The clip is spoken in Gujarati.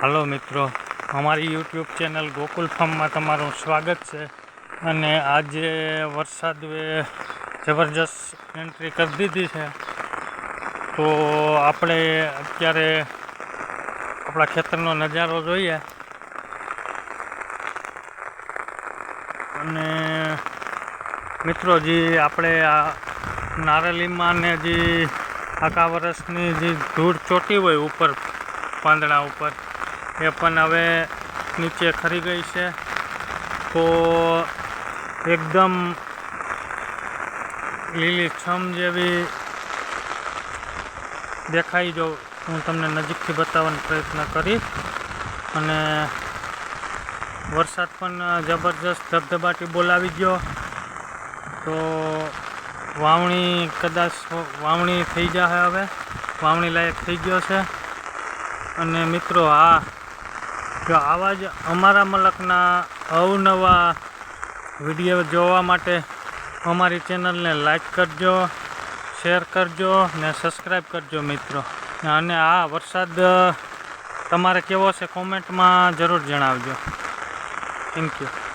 હાલો મિત્રો, અમારી યુટ્યુબ ચેનલ ગોકુલ ફાર્મમાં તમારું સ્વાગત છે. અને આજે વરસાદે જબરજસ્ત એન્ટ્રી કરી દીધી છે. તો આપણે અત્યારે આપણા ખેતરનો નજારો જોઈએ. અને મિત્રો જે આપણે આ નારેલીમાં ને જે આખા વર્ષની જે ધૂળ ચોટી હોય ઉપર, પાંદડા ઉપર એ પણ હવે નીચે ખરી ગઈ છે. તો એકદમ લીલી છમ જેવી દેખાઈ જો હું તમને નજીકથી બતાવવાનો પ્રયત્ન કરીશ. અને વરસાદ પણ જબરજસ્ત ધબધબાટી બોલાવી ગયો. તો વાવણી કદાચ વાવણી થઈ જશે હવે. વાવણી લાયક થઈ ગયો છે. અને મિત્રો, આ જો આવા જ અમારા મલકના અવનવા વીડિયો જોવા માટે અમારી ચેનલને લાઈક કરજો, શેર કરજો ને સબસ્ક્રાઈબ કરજો મિત્રો. અને આ વરસાદ તમારે કેવો છે કોમેન્ટમાં જરૂર જણાવજો. Thank you